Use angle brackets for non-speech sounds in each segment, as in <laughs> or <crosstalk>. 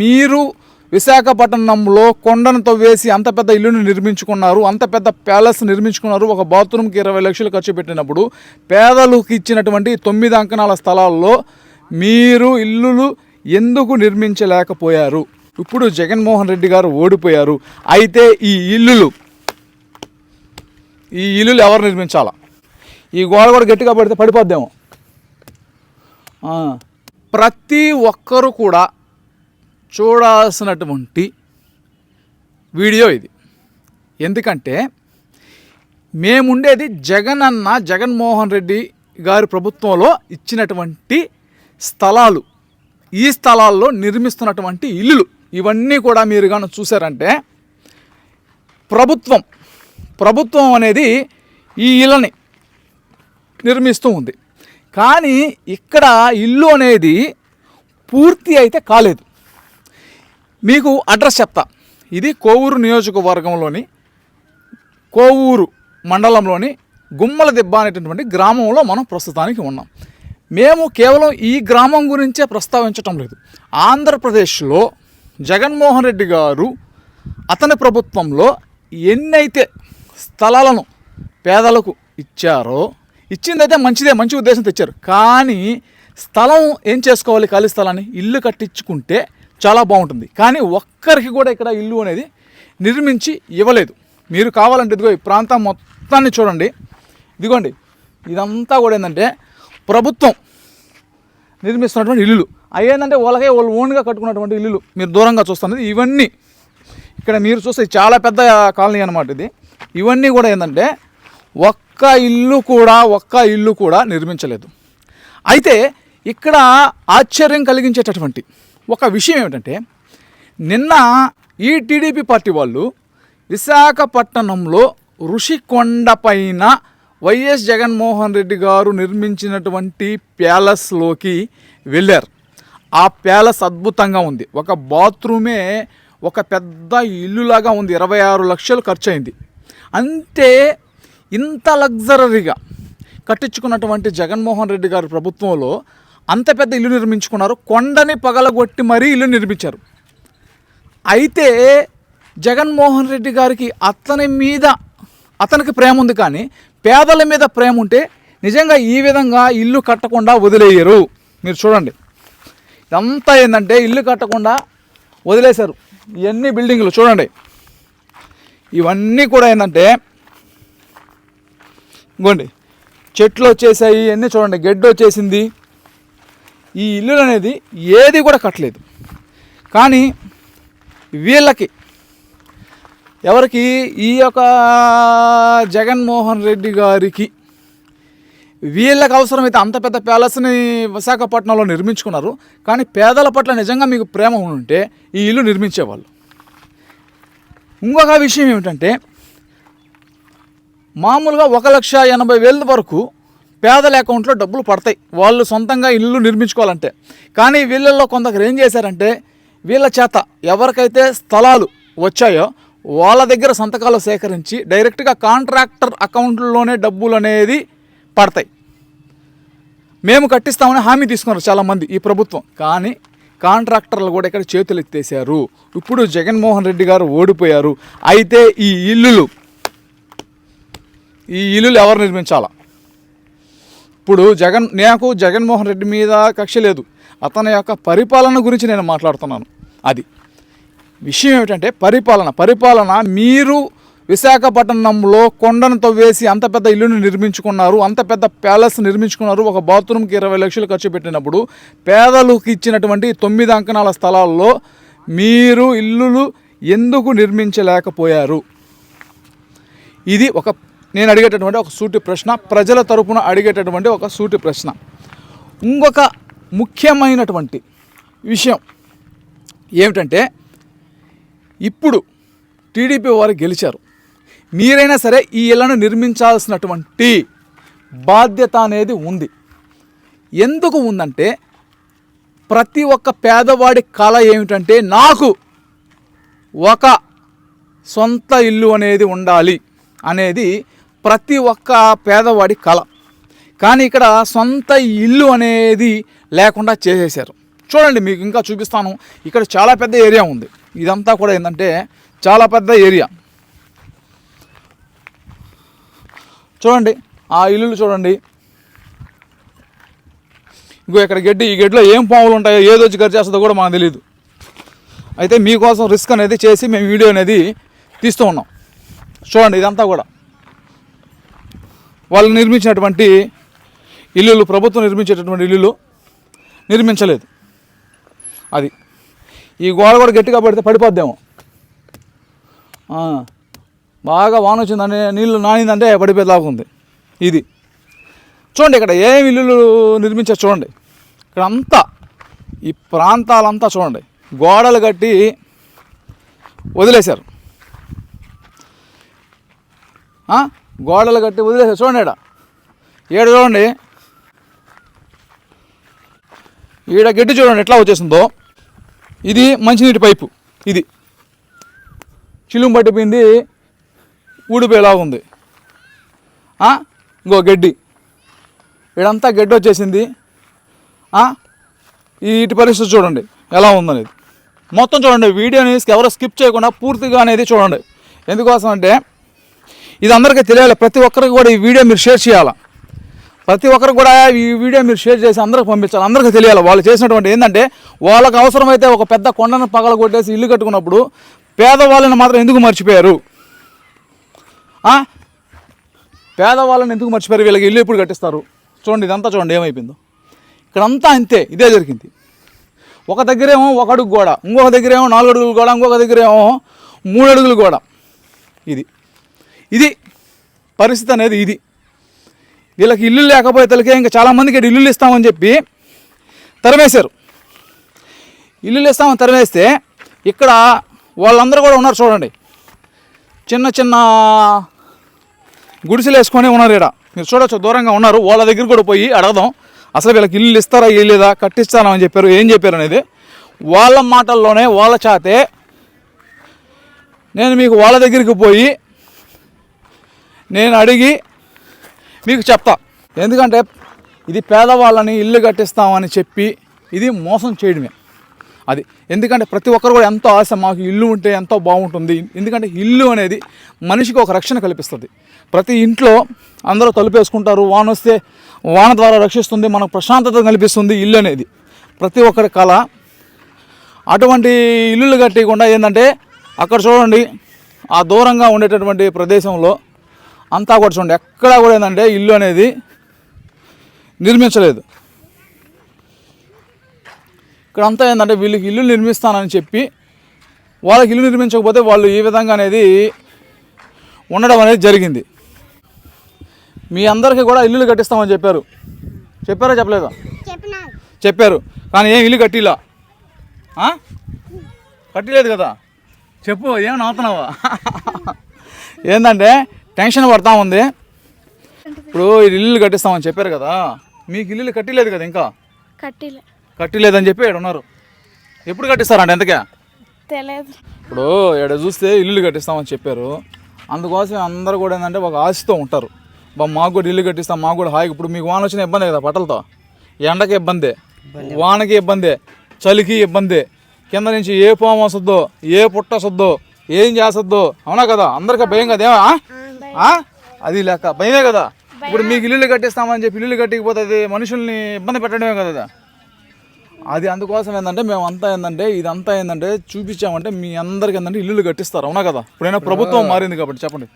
మీరు విశాఖపట్నంలో కొండను తవ్వేసి అంత పెద్ద ఇల్లును నిర్మించుకున్నారు అంత పెద్ద ప్యాలెస్ నిర్మించుకున్నారు ఒక బాత్రూమ్కి ఇరవై లక్షలు ఖర్చు పెట్టినప్పుడు పేదలకు ఇచ్చినటువంటి తొమ్మిది అంకణాల స్థలాల్లో మీరు ఇల్లులు ఎందుకు నిర్మించలేకపోయారు? ఇప్పుడు జగన్మోహన్ రెడ్డి గారు ఓడిపోయారు. అయితే ఈ ఇల్లులు ఈ ఇల్లులు ఎవరు నిర్మించాలా? ఈ గోడ కూడా గట్టిగా పడితే పడిపోద్దేమో. ప్రతి ఒక్కరు కూడా చూడాల్సినటువంటి వీడియో ఇది. ఎందుకంటే మేముండేది జగన్ అన్న జగన్మోహన్ రెడ్డి గారి ప్రభుత్వంలో ఇచ్చినటువంటి స్థలాలు. ఈ స్థలాల్లో నిర్మిస్తున్నటువంటి ఇల్లులు. ఇవన్నీ కూడా మీరు కానీ చూసారంటే ప్రభుత్వం ప్రభుత్వం అనేది ఈ ఇళ్ళని నిర్మిస్తూ ఉంది. కానీ ఇక్కడ ఇల్లు అనేది పూర్తి అయితే కాలేదు. మీకు అడ్రస్ చెప్తా. ఇది కోవూరు నియోజకవర్గంలోని కోవూరు మండలంలోని గుమ్మల దిబ్బ అనేటటువంటి గ్రామంలో మనం ప్రస్తుతానికి ఉన్నాం. మేము కేవలం ఈ గ్రామం గురించే ప్రస్తావించటం లేదు. ఆంధ్రప్రదేశ్లో జగన్మోహన్ రెడ్డి గారు అతని ప్రభుత్వంలో ఎన్నైతే స్థలాలను పేదలకు ఇచ్చారో ఇచ్చిందైతే మంచిదే మంచి ఉద్దేశం తెచ్చారు కానీ స్థలం ఏం చేసుకోవాలి? ఖాళీ స్థలాన్ని? ఇల్లు కట్టించుకుంటే చాలా బాగుంటుంది. కానీ ఒక్కరికి కూడా ఇక్కడ ఇల్లు అనేది నిర్మించి ఇవ్వలేదు. మీరు కావాలంటే ఇదిగో ఈ ప్రాంతం మొత్తాన్ని చూడండి. ఇదిగోండి. ఇదంతా కూడా ఏంటంటే ప్రభుత్వం నిర్మిస్తున్నటువంటి ఇల్లులు. అవి ఏంటంటే వాళ్ళకే వాళ్ళు ఓన్గా కట్టుకున్నటువంటి ఇల్లులు. మీరు దూరంగా చూస్తున్నది. ఇవన్నీ ఇక్కడ మీరు చూస్తే చాలా పెద్ద కాలనీ అనమాట ఇది. ఇవన్నీ కూడా ఏంటంటే ఒక్క ఇల్లు కూడా ఒక్క ఇల్లు కూడా నిర్మించలేదు. అయితే ఇక్కడ ఆశ్చర్యం కలిగించేటటువంటి ఒక విషయం ఏమిటంటే నిన్న ఈ టీడీపీ పార్టీ వాళ్ళు విశాఖపట్నంలో ఋషికొండ పైన వైఎస్ జగన్మోహన్ రెడ్డి గారు నిర్మించినటువంటి ప్యాలెస్లోకి వెళ్ళారు. ఆ ప్యాలెస్ అద్భుతంగా ఉంది. ఒక బాత్రూమే ఒక పెద్ద ఇల్లులాగా ఉంది. ఇరవై ఆరు లక్షలు ఖర్చు అయింది అంతే ఇంత లగ్జరీగా కట్టించుకున్నటువంటి జగన్మోహన్ రెడ్డి గారి ప్రభుత్వంలో అంత పెద్ద ఇల్లు నిర్మించుకున్నారు. కొండని పగలగొట్టి మరీ ఇల్లు నిర్మించారు. అయితే జగన్మోహన్ రెడ్డి గారికి అతని మీద అతనికి ప్రేమ ఉంది కానీ పేదల మీద ప్రేమ ఉంటే నిజంగా ఈ విధంగా ఇల్లు కట్టకుండా వదిలేయరు. మీరు చూడండి. ఇదంతా ఏంటంటే ఇల్లు కట్టకుండా వదిలేశారు. ఇవన్నీ బిల్డింగ్లు చూడండి. ఇవన్నీ కూడా ఏంటంటే ఇంకోండి. చెట్లు వచ్చేసాయి ఇవన్నీ చూడండి. గెడ్డు వచ్చేసింది. ఈ ఇల్లులు అనేది ఏది కూడా కట్టలేదు. కానీ వీళ్ళకి ఎవరికి ఈ యొక్క జగన్మోహన్ రెడ్డి గారికి వీళ్ళకి అవసరమైతే అంత పెద్ద ప్యాలెస్ని విశాఖపట్నంలో నిర్మించుకున్నారు. కానీ పేదల పట్ల నిజంగా మీకు ప్రేమ ఉంటే ఈ ఇల్లు నిర్మించేవాళ్ళు. ఇంకొక విషయం ఏమిటంటే మామూలుగా ఒక లక్ష ఎనభై వేల వరకు పేదల అకౌంట్లో డబ్బులు పడతాయి. వాళ్ళు సొంతంగా ఇల్లు నిర్మించుకోవాలంటే. కానీ వీళ్ళల్లో కొందరు ఏం చేశారంటే వీళ్ళ చేత ఎవరికైతే స్థలాలు వచ్చాయో వాళ్ళ దగ్గర సంతకాలు సేకరించి డైరెక్ట్గా కాంట్రాక్టర్ అకౌంట్లోనే డబ్బులు అనేది పడతాయి. మేము కట్టిస్తామని హామీ తీసుకున్నారు చాలామంది ఈ ప్రభుత్వం. కానీ కాంట్రాక్టర్లు కూడా ఇక్కడ చేతులు ఎత్తేసారు ఇప్పుడు జగన్మోహన్ రెడ్డి గారు ఓడిపోయారు. అయితే ఈ ఇల్లులు ఈ ఇల్లులు ఎవరు నిర్మించాలా? ఇప్పుడు జగన్ నాకు జగన్మోహన్ రెడ్డి మీద కక్ష లేదు. అతని యొక్క పరిపాలన గురించి నేను మాట్లాడుతున్నాను. అది. విషయం ఏమిటంటే పరిపాలన పరిపాలన మీరు విశాఖపట్నంలో కొండను తవ్వేసి అంత పెద్ద ఇల్లుని నిర్మించుకున్నారు అంత పెద్ద ప్యాలెస్ నిర్మించుకున్నారు ఒక బాత్రూమ్కి ఇరవై లక్షలు ఖర్చు పెట్టినప్పుడు పేదలకు ఇచ్చినటువంటి తొమ్మిది అంకణాల స్థలాల్లో మీరు ఇల్లులు ఎందుకు నిర్మించలేకపోయారు? ఇది ఒక నేను అడిగేటటువంటి ఒక సూటి ప్రశ్న ప్రజల తరపున అడిగేటటువంటి ఒక సూటి ప్రశ్న. ఇంకొక ముఖ్యమైనటువంటి విషయం ఏమిటంటే ఇప్పుడు టీడీపీ వారు గెలిచారు. మీరైనా సరే ఈ ఇళ్ళను నిర్మించాల్సినటువంటి బాధ్యత అనేది ఉంది. ఎందుకు ఉందంటే ప్రతి ఒక్క పేదవాడి కళ ఏమిటంటే నాకు ఒక సొంత ఇల్లు అనేది ఉండాలి అనేది ప్రతి ఒక్క పేదవాడి కళ. కానీ ఇక్కడ సొంత ఇల్లు అనేది లేకుండా చేసేసారు చూడండి మీకు ఇంకా చూపిస్తాను. ఇక్కడ చాలా పెద్ద ఏరియా ఉంది. ఇదంతా కూడా ఏంటంటే చాలా పెద్ద ఏరియా. చూడండి ఆ ఇల్లులు చూడండి. ఇంకో ఇక్కడ గడ్డి ఈ గడ్డిలో ఏం పాములు ఉంటాయో ఏదో వచ్చి చేస్తుందో కూడా మనకు తెలియదు అయితే మీకోసం రిస్క్ అనేది చేసి మేము వీడియో అనేది తీస్తూ ఉన్నాం. చూడండి ఇదంతా కూడా. వాళ్ళు నిర్మించినటువంటి ఇల్లులు ప్రభుత్వం నిర్మించేటటువంటి ఇల్లులు నిర్మించలేదు. అది. ఈ గోడ కూడా గట్టిగా పడితే పడిపోద్దేమో. బాగా వాన వచ్చిందని నీళ్ళు నానిందంటే పడిపోయేలాగా ఉంది. ఇది. చూడండి ఇక్కడ ఏం ఇల్లులు నిర్మించారు చూడండి. ఇక్కడ అంతా ఈ ప్రాంతాలంతా చూడండి. గోడలు కట్టి వదిలేశారు. గోడలు కట్టి వదిలేశారు చూడండి ఈడ. ఈడ చూడండి. ఈడ గడ్డి చూడండి ఎట్లా వచ్చేసిందో. ఇది మంచినీటి పైపు ఇది. చిలుము పట్టిపోయింది ఊడిపోయేలాగా ఉంది ఇంకో గడ్డి. ఇడంతా గడ్డి వచ్చేసింది. ఈ ఇటు పరిస్థితి చూడండి ఎలా ఉందనేది. మొత్తం చూడండి వీడియోని ఎవరు స్కిప్ చేయకుండా పూర్తిగా అనేది చూడండి. ఎందుకోసం అంటే ఇది అందరికీ తెలియాలి. ప్రతి ఒక్కరికి కూడా ఈ వీడియో మీరు షేర్ చేయాలి? ప్రతి ఒక్కరికి కూడా ఈ వీడియో మీరు షేర్ చేసి అందరికి పంపించాలి. అందరికీ తెలియాలి. వాళ్ళు చేసినటువంటి ఏంటంటే వాళ్ళకి అవసరమైతే ఒక పెద్ద కొండను పగల కొట్టేసి ఇల్లు కట్టుకున్నప్పుడు పేదవాళ్ళని మాత్రం ఎందుకు మర్చిపోయారు? పేదవాళ్ళని ఎందుకు మర్చిపోయారు? వీళ్ళకి ఇల్లు ఎప్పుడు కట్టిస్తారు? చూడండి ఇదంతా చూడండి ఏమైపోయిందో. ఇక్కడంతా అంతే ఇదే జరిగింది. ఒక దగ్గరేమో ఒక అడుగు గోడ ఇంకొక దగ్గరేమో నాలుగు అడుగులు గోడ ఇంకొక దగ్గరేమో మూడు అడుగులు గోడ. ఇది. ఇది పరిస్థితి అనేది ఇది. వీళ్ళకి ఇల్లు లేకపోతే తలకే ఇంకా చాలామందికి ఇక్కడ ఇల్లులు ఇస్తామని చెప్పి తరిమేశారు. ఇల్లులు ఇస్తామని తరమేస్తే ఇక్కడ వాళ్ళందరూ కూడా ఉన్నారు చూడండి. చిన్న చిన్న గుడిసెలు వేసుకొని ఉన్నారు ఇక్కడ. మీరు చూడొచ్చు దూరంగా ఉన్నారు. వాళ్ళ దగ్గర కూడా పోయి అడగదాం అసలు వీళ్ళకి ఇల్లు ఇస్తారా లేదా కట్టిస్తారా అని చెప్పారు ఏం చెప్పారు అనేది. వాళ్ళ మాటల్లోనే వాళ్ళ చేతే నేను మీకు వాళ్ళ దగ్గరికి పోయి నేను అడిగి మీకు చెప్తా. ఎందుకంటే ఇది పేదవాళ్ళని ఇల్లు కట్టిస్తామని చెప్పి ఇది మోసం చేయడమే. అది ఎందుకంటే ప్రతి ఒక్కరు కూడా ఎంతో ఆశ మాకు ఇల్లు ఉంటే ఎంతో బాగుంటుంది. ఎందుకంటే ఇల్లు అనేది మనిషికి ఒక రక్షణ కల్పిస్తుంది. ప్రతి ఇంట్లో అందరూ తలుపేసుకుంటారు వాన వస్తే వాన ద్వారా రక్షిస్తుంది మనకు ప్రశాంతత కల్పిస్తుంది ఇల్లు అనేది. ప్రతి ఒక్కరి కళ అటువంటి ఇల్లులు కట్టకుండా ఏంటంటే అక్కడ చూడండి ఆ దూరంగా ఉండేటటువంటి ప్రదేశంలో అంతా కూడా చూడండి ఎక్కడా కూడా ఏంటంటే ఇల్లు అనేది నిర్మించలేదు. ఇక్కడ అంతా ఏంటంటే వీళ్ళకి ఇల్లు నిర్మిస్తానని చెప్పి వాళ్ళకి ఇల్లు నిర్మించకపోతే వాళ్ళు ఈ విధంగా అనేది ఉండడం అనేది జరిగింది. మీ అందరికీ కూడా ఇల్లులు కట్టిస్తామని చెప్పారు. చెప్పారా చెప్పలేదా? చెప్పారు. కానీ ఏం ఇల్లు కట్టిలా? కట్టిలేదు కదా? చెప్పు ఏం నవ్వుతున్నావా <laughs> ఏంటంటే టెన్షన్ పడతా ఉంది. ఇప్పుడు ఇల్లు కట్టిస్తామని చెప్పారు కదా మీకు ఇల్లు కట్టిలేదు కదా ఇంకా? కట్టిలే. కట్టిలేదని చెప్పి ఇక్కడ ఉన్నారు. ఎప్పుడు కట్టిస్తారంట ఎంతకే తెలియదు ఇప్పుడు ఇక్కడ చూస్తే ఇల్లు కట్టిస్తామని చెప్పారు. అందుకోసం అందరూ కూడా ఏంటంటే ఒక ఆశతో ఉంటారు. బా మాకు కూడా ఇల్లు కట్టిస్తాం మాకు కూడా హాయిగా ఇప్పుడు మీకు వాన వచ్చిన ఇబ్బంది కదా బట్టలతో ఎండకి ఇబ్బందే వానకి ఇబ్బందే చలికి ఇబ్బందే. కింద నుంచి ఏ పాము వస్తుందో ఏ పుట్ట వస్తుందో ఏం చేస్తుందో అవునా కదా? అందరికీ భయం కదా? అది లెక్క భయమే కదా? ఇప్పుడు మీకు ఇల్లు కట్టిస్తామని చెప్పి ఇల్లు కట్టకపోతే అది మనుషుల్ని ఇబ్బంది పెట్టడమే కదా అది. అది అందుకోసం ఏంటంటే మేము అంతా ఏంటంటే ఇదంతా ఏంటంటే చూపించామంటే మీ అందరికి ఏంటంటే ఇల్లులు కట్టిస్తారు. అవునా కదా? ఇప్పుడైనా ప్రభుత్వం మారింది కాబట్టి చెప్పండి.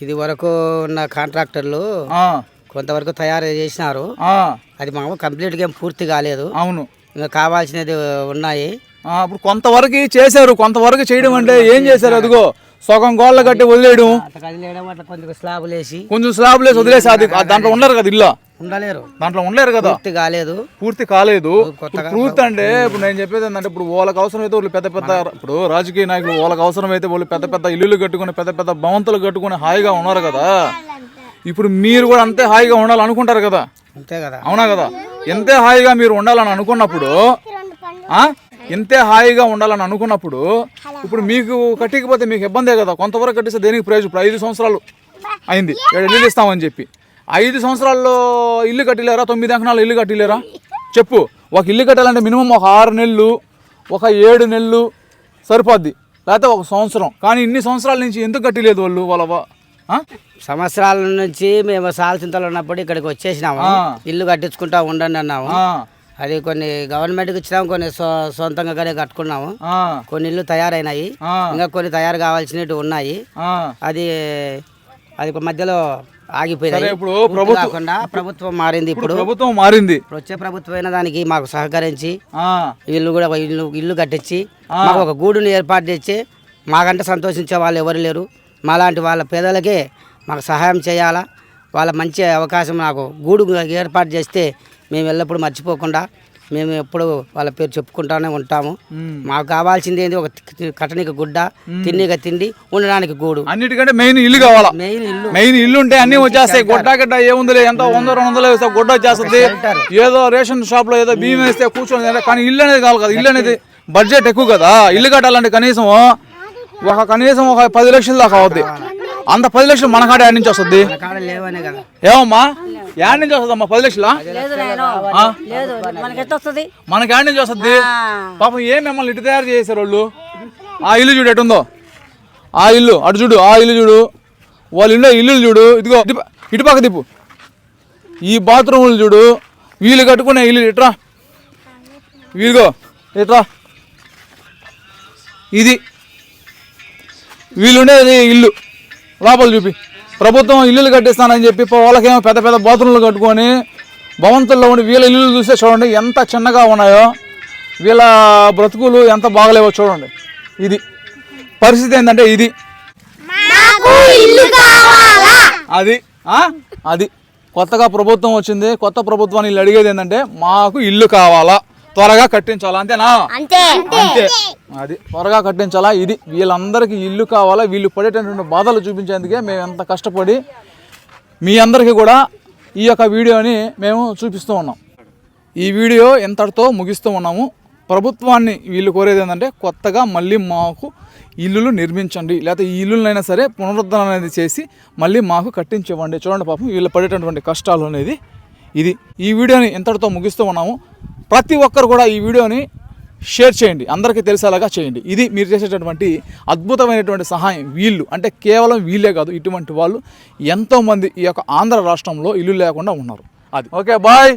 ఇది వరకు ఉన్న కాంట్రాక్టర్లు ఆ, కొంతవరకు తయారు చేసినారు. ఆ, అది మాకు కంప్లీట్గా ఏం పూర్తి కాలేదు. అవును. ఇంకా కావాల్సినది ఉన్నాయి. ఆ, ఇప్పుడు కొంతవరకు చేశారు. కొంతవరకు చేయడం అంటే ఏం చేశారు? అదిగో. సగం గోళ్ళ కట్టి వదిలేయడం కొంచెం స్లాబ్ లేసి వదిలేసి అది దాంట్లో ఉండరు కదా ఇల్లు? ఉండలేరు. దాంట్లో ఉండలేరు కదా? పూర్తి కాలేదు. పూర్తి కాలేదు. పూర్తి అంటే ఇప్పుడు నేను చెప్పేది ఏంటంటే ఇప్పుడు వాళ్ళకి అవసరం అయితే వాళ్ళు పెద్ద పెద్ద ఇప్పుడు రాజకీయ నాయకులు వాళ్ళకి అవసరం అయితే వాళ్ళు పెద్ద పెద్ద ఇల్లులు కట్టుకుని పెద్ద పెద్ద భవంతులు కట్టుకుని హాయిగా ఉన్నారు కదా? ఇప్పుడు మీరు కూడా అంతే హాయిగా ఉండాలనుకుంటారు కదా? అంతే కదా. అవునా కదా? ఎంతే హాయిగా మీరు ఉండాలని అనుకున్నప్పుడు ఎంతే హాయిగా ఉండాలని అనుకున్నప్పుడు ఇప్పుడు మీకు కట్టకపోతే మీకు ఇబ్బందే కదా. కొంతవరకు కట్టిస్తే దేనికి ప్రయోజనం? ఇప్పుడు ఐదు సంవత్సరాలు అయింది. ఇల్లు ఇస్తామని చెప్పి. ఐదు సంవత్సరాల్లో ఇల్లు కట్టిలేరా? తొమ్మిది అంకణాలు ఇల్లు కట్టిలేరా? చెప్పు. ఒక ఇల్లు కట్టాలంటే మినిమం ఒక ఆరు నెలలు ఒక ఏడు నెలలు సరిపోద్ది. లేకపోతే ఒక సంవత్సరం. కానీ ఇన్ని సంవత్సరాల నుంచి ఎందుకు కట్టలేదు వాళ్ళు వాళ్ళ? సంవత్సరాల నుంచి మేము సాల్సింతలు ఉన్నప్పుడు ఇక్కడికి వచ్చేసినాము. ఇల్లు కట్టించుకుంటా ఉండండి అన్నాము. ఆ, అది కొన్ని గవర్నమెంట్కి ఇచ్చినాము కొన్ని సొంతంగా కానీ కట్టుకున్నాము. కొన్ని ఇల్లు తయారైనాయి. ఇంకా కొన్ని తయారు కావాల్సినవి ఉన్నాయి. అది అది మధ్యలో ఇప్పుడు పూర్తి ప్రభుత్వం- ప్రభుత్వం మారింది ఇప్పుడు ప్రభుత్వం మారింది. వచ్చే ప్రభుత్వం అయిన దానికి మాకు సహకరించి ఇల్లు కూడా ఇల్లు ఇల్లు కట్టించి మాకు ఒక గూడుని ఏర్పాటు చేసి మాకంటే సంతోషించే వాళ్ళు ఎవరు లేరు. మాలాంటి వాళ్ళ పేదలకే మాకు సహాయం చేయాలా? వాళ్ళ మంచి అవకాశం నాకు గూడు ఏర్పాటు చేస్తే మేము ఎల్లప్పుడూ మర్చిపోకుండా మేము ఎప్పుడు వాళ్ళ పేరు చెప్పుకుంటానే ఉంటాము. మాకు కావాల్సింది ఏంది? ఒక కట్టనికి గుడ్డ తిండిగా తిండి ఉండడానికి గూడు. అన్నిటికంటే మెయిన్ ఇల్లు కావాలా? మెయిన్ ఇల్లు. మెయిన్ ఇల్లు ఉంటే అన్ని వచ్చేస్తాయి. గొడ్డ గడ్డ ఏముందిలే? ఎంత వంద రెండు వందలు వేస్తే గొడ్డ వచ్చేస్తుంది. ఏదో రేషన్ షాప్లో ఏదో బియ్యం వేస్తే కూర్చొని కానీ ఇల్లు అనేది కావాలి కదా. ఇల్లు అనేది బడ్జెట్ ఎక్కువ కదా. ఇల్లు కట్టాలంటే కనీసం ఒక కనీసం ఒక పది లక్షల దాకా అవుద్ది. అంత పది లక్షలు మన కాడ నుంచి వస్తుంది. ఏమమ్మా? యాడ్ నుంచి వస్తుంది అమ్మా పది లక్షలా? లేదు నేను ఆ? లేదు మనకి ఎట్లా వస్తుంది? మనకి యాడ్ నుంచి వస్తుంది? పాపం ఏం మిమ్మల్ని ఇటు తయారు చేశారు వాళ్ళు? ఆ ఇల్లు చూడు ఎటుందో. ఆ ఇల్లు అటు చూడు ఆ ఇల్లు చూడు. వాళ్ళ ఇల్లు ఇల్లు చూడు. ఇదిగో ఇటు ప- ఇటు పక్క తిప్పు. ఈ బాత్రూములు చూడు. వీళ్ళు కట్టుకునే ఇల్లు ఇట్రా వీలుగో ఇట్రా ఇది. వీళ్ళు ఉండేది ఇల్లు. లోపల చూపి. ప్రభుత్వం ఇల్లులు కట్టిస్తానని చెప్పి వాళ్ళకేమో పెద్ద పెద్ద బాత్రూమ్లు కట్టుకొని భవంతుల్లో ఉండి వీళ్ళ ఇల్లు చూస్తే చూడండి ఎంత చిన్నగా ఉన్నాయో. వీళ్ళ బ్రతుకులు ఎంత బాగలేవో చూడండి. ఇది. పరిస్థితి ఏంటంటే ఇది. అది? అది. కొత్తగా ప్రభుత్వం వచ్చింది. కొత్త ప్రభుత్వాన్ని వీళ్ళు అడిగేది ఏంటంటే మాకు ఇల్లు కావాలా. త్వరగా కట్టించాలా? అంతేనా? అంతే. అంతే. అది త్వరగా కట్టించాలా? ఇది వీళ్ళందరికీ ఇల్లు కావాలా? వీళ్ళు పడేటటువంటి బాధలు చూపించేందుకే మేము ఎంత కష్టపడి మీ అందరికీ కూడా ఈ యొక్క వీడియోని మేము చూపిస్తూ ఉన్నాం. ఈ వీడియో ఎంతటితో ముగిస్తూ ఉన్నాము? ప్రభుత్వాన్ని వీళ్ళు కోరేది ఏంటంటే కొత్తగా మళ్ళీ మాకు ఇల్లులు నిర్మించండి. లేకపోతే ఈ ఇల్లులైనా సరే పునరుద్ధరణ అనేది చేసి మళ్ళీ మాకు కట్టించివ్వండి. చూడండి పాపం వీళ్ళు పడేటటువంటి కష్టాలు అనేది ఇది. ఈ వీడియోని ఎంతటితో ముగిస్తూ ఉన్నాము? ప్రతి ఒక్కరు కూడా ఈ వీడియోని షేర్ చేయండి. అందరికీ తెలిసేలాగా చేయండి. ఇది మీరు చేసేటటువంటి అద్భుతమైనటువంటి సహాయం. వీళ్ళు అంటే కేవలం వీళ్ళే కాదు ఇటువంటి వాళ్ళు ఎంతోమంది ఈ యొక్క ఆంధ్ర రాష్ట్రంలో ఇల్లు లేకుండా ఉన్నారు. అది. Okay bye.